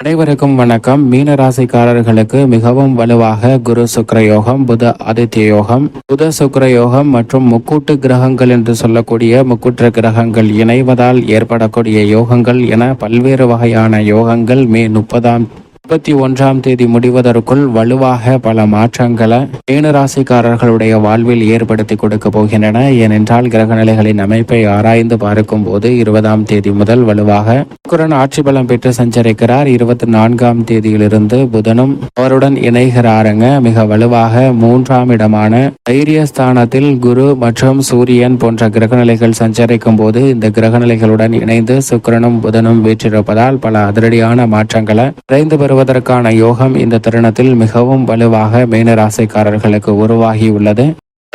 அனைவருக்கும் வணக்கம். மீன ராசிக்காரர்களுக்கு மிகவும் வலுவாக குரு சுக்கர யோகம் புத ஆதித்ய யோகம் புத சுக்கர யோகம் மற்றும் முக்கூட்டு கிரகங்கள் என்று சொல்லக்கூடிய முக்கூற்ற கிரகங்கள் இணைவதால் ஏற்படக்கூடிய யோகங்கள் என பல்வேறு வகையான யோகங்கள் மே முப்பதாம் முப்பத்தி ஒன்றாம் தேதி முடிவதற்குள் வலுவாக பல மாற்றங்களை மீனராசிக்காரர்களுடைய வாழ்வில் ஏற்படுத்தி கொடுக்க போகின்றன. ஏனென்றால் கிரகநிலைகளின் அமைப்பை ஆராய்ந்து பார்க்கும் போது இருபதாம் தேதி முதல் வலுவாக சுக்கிரன் ஆட்சி பலம் பெற்று சஞ்சரிக்கிறார். இருபத்தி நான்காம் தேதியிலிருந்து புதனும் அவருடன் இணைகிறாருங்க. மிக வலுவாக மூன்றாம் இடமான தைரியஸ்தானத்தில் குரு மற்றும் சூரியன் போன்ற கிரகநிலைகள் சஞ்சரிக்கும் போது இந்த கிரகநிலைகளுடன் இணைந்து சுக்கரனும் புதனும் வீற்றிருப்பதால் பல அதிரடியான மாற்றங்களை விரைந்து பெறும் பெறுவதற்கான யோகம் இந்த தருணத்தில் மிகவும் வலுவாக மீனராசிக்காரர்களுக்கு உருவாகியுள்ளது.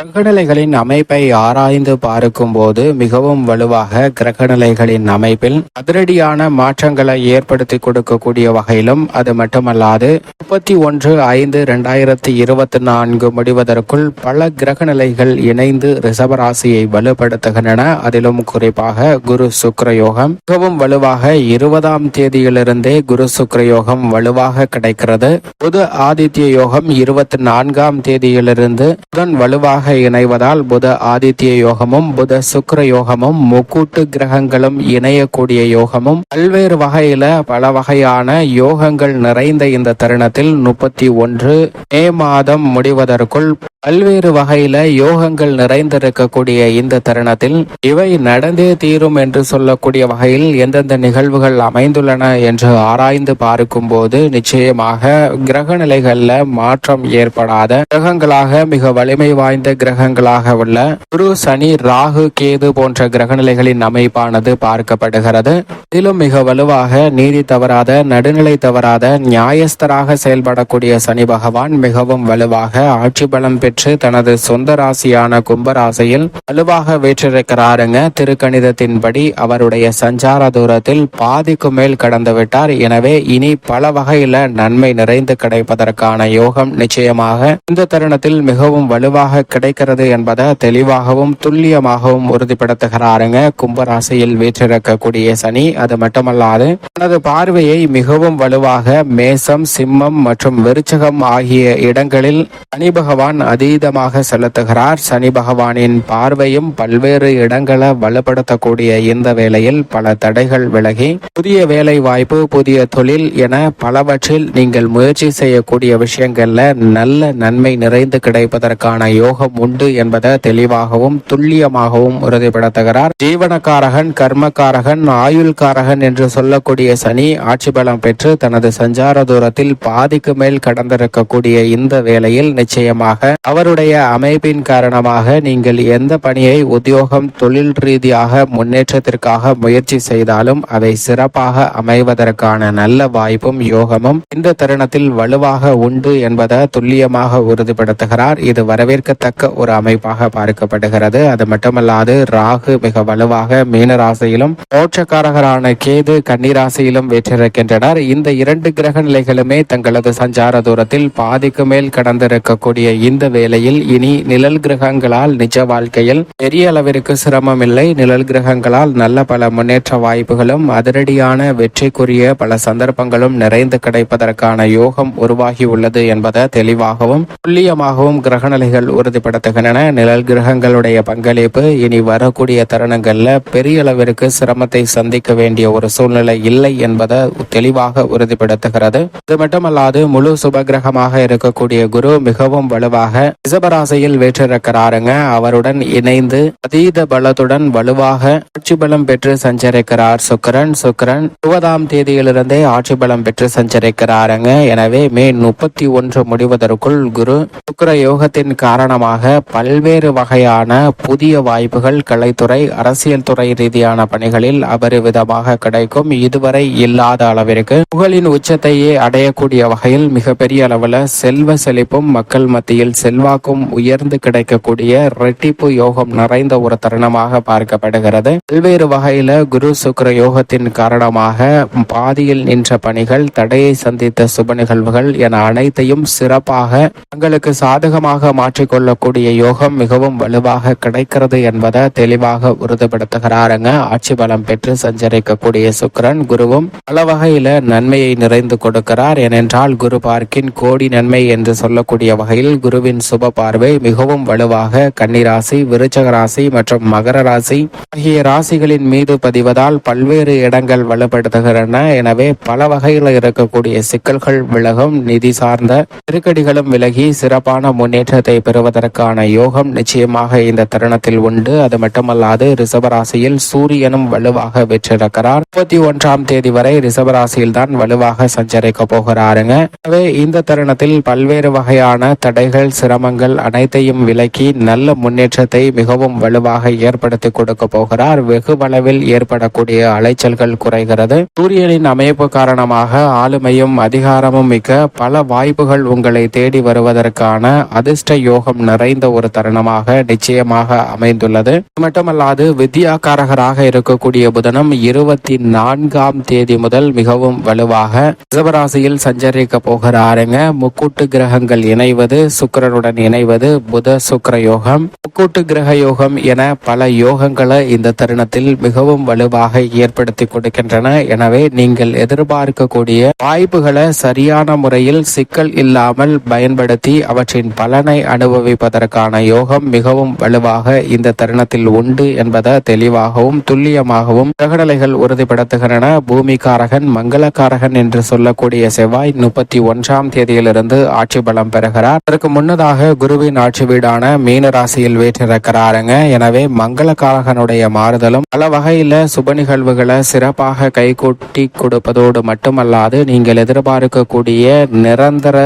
கிரகநிலைகளின் அமைப்பை ஆராய்ந்து பார்க்கும் போது மிகவும் வலுவாக கிரகநிலைகளின் அமைப்பில் அதிரடியான மாற்றங்களை ஏற்படுத்தி கொடுக்கக்கூடிய வகையிலும் அது மட்டுமல்லாது முப்பத்தி ஒன்று ஐந்து இரண்டாயிரத்தி இருபத்தி நான்கு முடிவதற்குள் பல கிரகநிலைகள் இணைந்து ரிசவராசியை வலுப்படுத்துகின்றன. அதிலும் குறிப்பாக குரு சுக்கிர யோகம் மிகவும் வலுவாக இருபதாம் தேதியிலிருந்தே குரு சுக்கிர யோகம் வலுவாக கிடைக்கிறது. புது ஆதித்ய யோகம் இருபத்தி நான்காம் தேதியிலிருந்து புதன் வலுவாக இணைவதால் புத ஆதித்ய யோகமும் புத சுக்கர யோகமும் முக்கூட்டு கிரகங்களும் இணையக்கூடிய யோகமும் பல்வேறு வகையில பல வகையான யோகங்கள் நிறைந்த இந்த தருணத்தில் முப்பத்தி ஒன்று மே மாதம் முடிவதற்குள் பல்வேறு வகையில யோகங்கள் நிறைந்திருக்கக்கூடிய இந்த தருணத்தில் இவை நடந்தே தீரும் என்று சொல்லக்கூடிய வகையில் எந்தெந்த நிகழ்வுகள் அமைந்துள்ளன என்று ஆராய்ந்து பார்க்கும் போது நிச்சயமாக கிரக நிலைகள்ல மாற்றம் ஏற்படாத கிரகங்களாக மிக வலிமை வாய்ந்த கிரகங்களாக உள்ள குரு சனி ராகு கேது போன்ற கிரகநிலைகளின் அமைப்பானது பார்க்கப்படுகிறது. இதிலும் மிக வலுவாக நீதி தவறாத நடுநிலை தவறாத நியாயஸ்தராக செயல்படக்கூடிய சனி பகவான் மிகவும் வலுவாக ஆட்சி பலம் பெற்று பெற்று தனது சொந்த ராசியான கும்பராசியில் வலுவாக வீற்றிருக்கிறாருங்க. திருக்கணிதத்தின்படி அவருடைய சஞ்சார தூரத்தில் பாதிக்கு மேல் கடந்து விட்டார். எனவே இனி பல வகையில நன்மை நிறைந்து கிடைப்பதற்கான யோகம் நிச்சயமாக இந்த தருணத்தில் மிகவும் வலுவாக கிடைக்கிறது என்பதை தெளிவாகவும் துல்லியமாகவும் உறுதிப்படுத்துகிறாருங்க. கும்பராசியில் வீற்றிருக்கக்கூடிய சனி அது மட்டுமல்லாது தனது பார்வையை மிகவும் வலுவாக மேசம் சிம்மம் மற்றும் விருச்சகம் ஆகிய இடங்களில் சனி பகவான் அதீதமாக செலுத்துகிறார். சனி பகவானின் பார்வையும் பல்வேறு இடங்களை வலுப்படுத்தக்கூடிய இந்த வேளையில் பல தடைகள் விலகி புதிய வேலை வாய்ப்பு புதிய தொழில் என பலவற்றில் நீங்கள் முயற்சி செய்யக்கூடிய விஷயங்கள்ல நல்ல நன்மை நிறைந்து கிடைப்பதற்கான யோகம் உண்டு என்பதை தெளிவாகவும் துல்லியமாகவும் உறுதிப்படுத்துகிறார். ஜீவனக்காரகன் கர்மக்காரகன் ஆயுள்காரகன் என்று சொல்லக்கூடிய சனி ஆட்சி பலம் பெற்று தனது சஞ்சார தூரத்தில் பாதிக்கு மேல் கடந்திருக்கக்கூடிய இந்த வேளையில் நிச்சயமாக அவருடைய அமைப்பின் காரணமாக நீங்கள் எந்த பணியை உத்தியோகம் தொழில் ரீதியாக முன்னேற்றத்திற்காக முயற்சி செய்தாலும் அவை சிறப்பாக அமைவதற்கான நல்ல வாய்ப்பும் யோகமும் இந்த தருணத்தில் வலுவாக உண்டு என்பதை துல்லியமாக உறுதிப்படுத்துகிறார். இது வரவேற்கத்தக்க ஒரு அமைப்பாக பார்க்கப்படுகிறது. அது மட்டுமல்லாது ராகு மிக வலுவாக மீன ராசியிலும் மோட்சக்காரகரான கேது கன்னிராசியிலும் வெற்றிருக்கின்றனர். இந்த இரண்டு கிரக நிலைகளுமே தங்களது சஞ்சார தூரத்தில் பாதிக்கு மேல் கடந்திருக்கக்கூடிய இந்த வேளையில் இனி நிழல் கிரகங்களால் நிஜ வாழ்க்கையில் பெரிய அளவிற்கு சிரமம் இல்லை நிழல் கிரகங்களால் நல்ல பல முன்னேற்ற வாய்ப்புகளும் அதிரடியான வெற்றிக்குரிய பல சந்தர்ப்பங்களும் நிறைந்து கிடைப்பதற்கான யோகம் உருவாகி உள்ளது என்பதை தெளிவாகவும் துல்லியமாகவும் கிரகநிலைகள் உறுதிப்படுத்துகின்றன. நிழல் கிரகங்களுடைய பங்களிப்பு இனி வரக்கூடிய தருணங்கள்ல பெரிய அளவிற்கு சிரமத்தை சந்திக்க வேண்டிய ஒரு சூழ்நிலை இல்லை என்பதை தெளிவாக உறுதிப்படுத்துகிறது. இது மட்டுமல்லாது முழு சுபகிரகமாக இருக்கக்கூடிய குரு மிகவும் வலுவாக ரிசபராசையில் வேற்றிருக்கிறாருங்க. அவருடன் இணைந்து அதீத பலத்துடன் வலுவாக ஆட்சி பலம் பெற்று சஞ்சரிக்கிறார் சுக்கரன். சுக்கரன் இருபதாம் தேதியிலிருந்தே ஆட்சி பலம் பெற்று சஞ்சரிக்கிறாருங்க. எனவே மே முப்பத்தி ஒன்று முடிவதற்குள் குரு சுக்கர யோகத்தின் காரணமாக பல்வேறு வகையான புதிய வாய்ப்புகள் கலைத்துறை அரசியல் துறை ரீதியான பணிகளில் அபரிவிதமாக கிடைக்கும். இதுவரை இல்லாத அளவிற்கு புகழின் உச்சத்தையே அடையக்கூடிய வகையில் மிகப்பெரிய அளவில் செல்வ செழிப்பும் மக்கள் மத்தியில் செல் செல்வாக்கும் உயர்ந்து கிடைக்கக்கூடிய ரெட்டிப்பு யோகம் நிறைந்த ஒரு தருணமாக பார்க்கப்படுகிறது. பல்வேறு வகையில குரு சுக்கிர யோகத்தின் காரணமாக பாதியில் நின்ற பணிகள் தடையை சந்தித்த சுப நிகழ்வுகள் என அனைத்தையும் சிறப்பாக தங்களுக்கு சாதகமாக மாற்றிக்கொள்ளக்கூடிய யோகம் மிகவும் வலுவாக கிடைக்கிறது என்பதை தெளிவாக உறுதிப்படுத்துகிறாருங்க. ஆட்சி பலம் பெற்று சஞ்சரிக்கக்கூடிய சுக்கரன் குருவும் பல வகையில நன்மையை நிறைந்து கொடுக்கிறார். ஏனென்றால் குரு பார்க்கின் கோடி நன்மை என்று சொல்லக்கூடிய வகையில் குருவின் சுப பார்வை மிகவும் வலுவாக கன்னிராசி விருச்சக ராசி மற்றும் மகர ராசி ஆகிய ராசிகளின் மீது பதிவதால் பல்வேறு இடங்கள் வலுப்படுத்துகின்றன. எனவே பல வகையில் இருக்கக்கூடிய சிக்கல்கள் விலகும். நிதி சார்ந்த நெருக்கடிகளும் விலகி சிறப்பான முன்னேற்றத்தை பெறுவதற்கான யோகம் நிச்சயமாக இந்த தருணத்தில் உண்டு. அது மட்டுமல்லாது ரிசபராசியில் சூரியனும் வலுவாக வெற்றிருக்கிறார் முப்பத்தி ஒன்றாம் தேதி வரை ரிசபராசியில் தான் வலுவாக சஞ்சரிக்க போகிறாருங்க. எனவே இந்த தருணத்தில் பல்வேறு வகையான தடைகள் சிற சிரமங்கள் அனைத்தையும் விலக்கி நல்ல முன்னேற்றத்தை மிகவும் வலுவாக ஏற்படுத்தி கொடுக்க போகிறார். வெகு அளவில் ஏற்படக்கூடிய அலைச்சல்கள் குறைகிறது. சூரியனின் அமைப்பு காரணமாக ஆளுமையும் அதிகாரமும் மிக்க பல வாய்ப்புகள் உங்களை தேடி வருவதற்கான அதிர்ஷ்ட யோகம் நிறைந்த ஒரு தருணமாக நிச்சயமாக அமைந்துள்ளது. மட்டுமல்லாது வித்யாகாரகராக இருக்கக்கூடிய புதனம் இருபத்தி நான்காம் தேதி முதல் மிகவும் வலுவாக ரிஷபராசியில் சஞ்சரிக்க போகிறாருங்க. முக்கூட்டு கிரகங்கள் இணைவது சுக்கரனுடன் இணைவது புத சுக்கர யோகம். முக்கூட்டு கிரக யோகம் என பல யோகங்களை இந்த தருணத்தில் மிகவும் வலுவாக ஏற்படுத்தி கொடுக்கின்றன. எனவே நீங்கள் எதிர்பார்க்கக்கூடிய வாய்ப்புகளை சரியான முறையில் சிக்கல் இல்லாமல் பயன்படுத்தி அவற்றின் பலனை அனுபவிப்பதற்கான யோகம் மிகவும் வலுவாக இந்த தருணத்தில் உண்டு என்பதை தெளிவாகவும் துல்லியமாகவும் பிரகடலைகள் உறுதிப்படுத்துகின்றன. பூமிகாரகன் மங்களக்காரகன் என்று சொல்லக்கூடிய செவ்வாய் முப்பத்தி ஒன்றாம் தேதியிலிருந்து ஆட்சி பலம் பெறுகிறார். அதற்கு முன்னதாக குருவின் ஆட்சி வீடான மீன ராசியில் வீற்றிருக்கிறாருங்க. எனவே மங்களகாரகனுடைய மாறுதலும் பல வகையில சுப நிகழ்வுகளை சிறப்பாக கைகூட்டி கொடுப்பதோடு மட்டுமல்லாது நீங்கள் எதிர்பார்க்கக்கூடிய நிரந்தர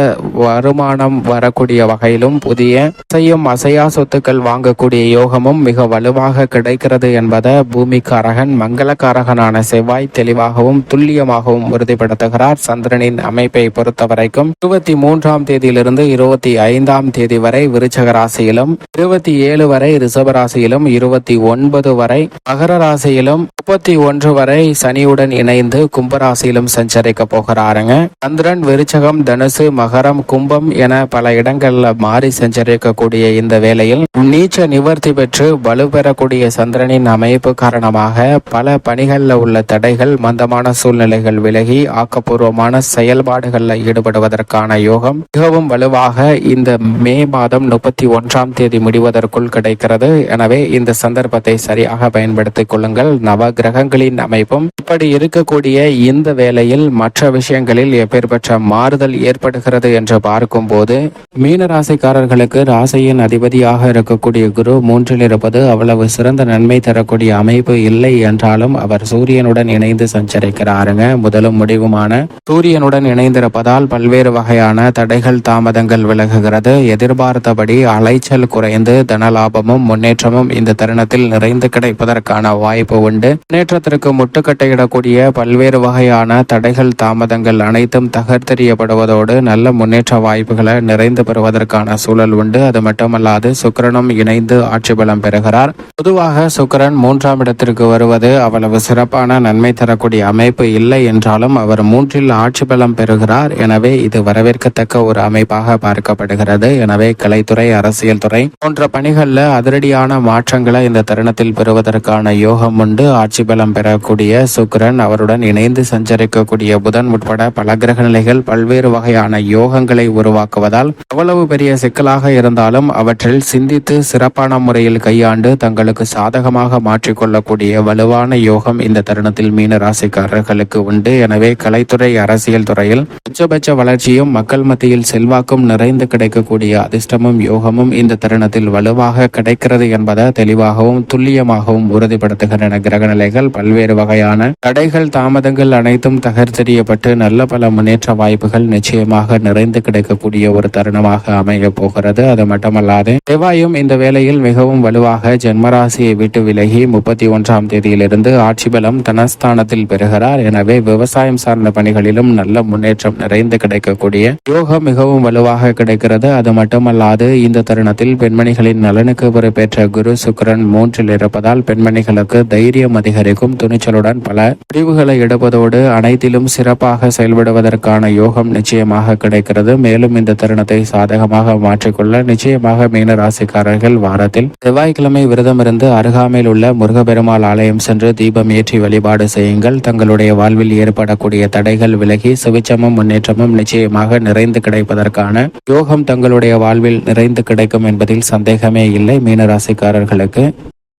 வருமானம் வரக்கூடிய வகையிலும் புதிய செய்யும் அசையா சொத்துக்கள் வாங்கக்கூடிய யோகமும் மிக வலுவாக கிடைக்கிறது என்பதை பூமிக்காரகன் மங்களக்காரகனான செவ்வாய் தெளிவாகவும் துல்லியமாகவும் உறுதிப்படுத்துகிறார். சந்திரனின் அமைப்பை பொறுத்தவரைக்கும் இருபத்தி மூன்றாம் தேதியிலிருந்து இருபத்தி ஐந்தாம் தேதி வரை விருச்சக ராசியிலும் இருபத்தி ஏழு வரை ரிஷப ராசியிலும் இருபத்தி ஒன்பது வரை மகர ராசியிலும் முப்பத்தி ஒன்று வரை சனியுடன் இணைந்து கும்பராசியிலும் சஞ்சரிக்க போகிறாருங்க. சந்திரன் விருச்சகம் தனுசு மகரம் கும்பம் என பல இடங்கள்ல மாறி சஞ்சரிக்கக்கூடிய இந்த வேளையில் நீச்ச நிவர்த்தி பெற்று வலுப்பெறக்கூடிய சந்திரனின் அமைப்பு காரணமாக பல பணிகள்ல உள்ள தடைகள் மந்தமான சூழ்நிலைகள் விலகி ஆக்கப்பூர்வமான செயல்பாடுகளில் ஈடுபடுவதற்கான யோகம் மிகவும் வலுவாக இந்த மே மாதம் முப்பத்தி ஒன்றாம் தேதி முடிவதற்குள் கிடைக்கிறது. எனவே இந்த சந்தர்ப்பத்தை சரியாக பயன்படுத்திக் கொள்ளுங்கள். நவ கிரகங்களின் அமைப்பும் இப்படி இருக்கக்கூடிய இந்த வேளையில் மற்ற விஷயங்களில் எப்பேற்பட்ட மாறுதல் ஏற்படுகிறது என்று பார்க்கும்போது மீன ராசிக்காரர்களுக்கு ராசியின் அதிபதியாக இருக்கக்கூடிய குரு மூன்றில் இருப்பது அவ்வளவு சிறந்த நன்மை தரக்கூடிய அமைப்பு இல்லை என்றாலும் அவர் சூரியனுடன் இணைந்து சஞ்சரிக்கிறாருங்க. முதலும் முடிவுமான சூரியனுடன் இணைந்திருப்பதால் பல்வேறு வகையான தடைகள் தாமதங்கள் விலகுகிறது. எதிர்பார்த்தபடி அலைச்சல் குறைந்து தனலாபமும் முன்னேற்றமும் இந்த தருணத்தில் நிறைந்து கிடைப்பதற்கான வாய்ப்பு உண்டு. முன்னேற்றத்திற்கு முட்டுக்கட்டையிடக்கூடிய பல்வேறு வகையான தடைகள் தாமதங்கள் அனைத்தும் தகர்த்தெறியப்படுவதோடு நல்ல முன்னேற்ற வாய்ப்புகளை நிறைந்து பெறுவதற்கான சூழல் உண்டு. அது மட்டுமல்லாது சுக்கரனும் இணைந்து ஆட்சி பலம் பெறுகிறார். பொதுவாக சுக்கிரன் மூன்றாம் இடத்திற்கு வருவது அவ்வளவு சிறப்பான நன்மை தரக்கூடிய அமைப்பு இல்லை என்றாலும் அவர் மூன்றில் ஆட்சி பலம் பெறுகிறார். எனவே இது வரவேற்கத்தக்க ஒரு அமைப்பாக பார்க்கப்படுகிறது. எனவே கலைத்துறை அரசியல் துறை போன்ற பணிகளில் அதிரடியான மாற்றங்களை இந்த தருணத்தில் பெறுவதற்கான யோகம் உண்டு. ஆட்சி பலம் பெறக்கூடிய சுக்கரன் அவருடன் இணைந்து சஞ்சரிக்கக்கூடிய புதன் உட்பட பல கிரக நிலைகள் பல்வேறு வகையான யோகங்களை உருவாக்குவதால் எவ்வளவு பெரிய சிக்கலாக இருந்தாலும் அவற்றில் சிந்தித்து சிறப்பான முறையில் கையாண்டு தங்களுக்கு சாதகமாக மாற்றிக்கொள்ளக்கூடிய வலுவான யோகம் இந்த தருணத்தில் மீன ராசிக்காரர்களுக்கு உண்டு. எனவே கலைத்துறை அரசியல் துறையில் உச்சபட்ச வளர்ச்சியும் மக்கள் மத்தியில் செல்வாக்கும் நிறைந்து கிடைக்கக்கூடிய அதிர்ஷ்டமும் யோகமும் இந்த தருணத்தில் வலுவாக கிடைக்கிறது என்பதை தெளிவாகவும் துல்லியமாகவும் உறுதிப்படுத்துகின்றன கிரகநிலை தடைகள் பல்வேறு வகையான தடைகள் தாமதங்கள் அனைத்தும் தகர்த்தெறியப்பட்டு நல்ல பல முன்னேற்ற வாய்ப்புகள் நிச்சயமாக நிறைந்து கிடைக்கக்கூடிய ஒரு தருணமாக அமைய போகிறது. அது மட்டுமல்லாது செவ்வாயும் இந்த வேளையில் மிகவும் வலுவாக ஜென்மராசியை விட்டு விலகி முப்பத்தி ஒன்றாம் தேதியிலிருந்து ஆட்சி பலம் தனஸ்தானத்தில் பெறுகிறார். எனவே விவசாயம் சார்ந்த பணிகளிலும் நல்ல முன்னேற்றம் நிறைந்து கிடைக்கக்கூடிய யோகம் மிகவும் வலுவாக கிடைக்கிறது. அது மட்டுமல்லாது இந்த தருணத்தில் பெண்மணிகளின் நலனுக்கு பொறுப்பேற்ற குரு சுக்கிரன் மூன்றில் இருப்பதால் பெண்மணிகளுக்கு தைரியம் அதிகரிக்கும் துணிச்சலுடன் பல முடிவுகளை எடுப்பதோடு அனைத்திலும் சிறப்பாக செயல்படுவதற்கான யோகம் நிச்சயமாக கிடைக்கிறது. மேலும் இந்த தருணத்தை சாதகமாக மாற்றிக்கொள்ள நிச்சயமாக மீன ராசிக்காரர்கள் வாரத்தில் செவ்வாய்க்கிழமை விரதம் இருந்து அருகாமையில் உள்ள முருகப்பெருமாள் ஆலயம் சென்று தீபம் ஏற்றி வழிபாடு செய்யுங்கள். தங்களுடைய வாழ்வில் ஏற்படக்கூடிய தடைகள் விலகி சுவிச்சமும் முன்னேற்றமும் நிச்சயமாக நிறைந்து கிடைப்பதற்கான யோகம் தங்களுடைய வாழ்வில் நிறைந்து கிடைக்கும் என்பதில் சந்தேகமே இல்லை. மீனராசிக்காரர்களுக்கு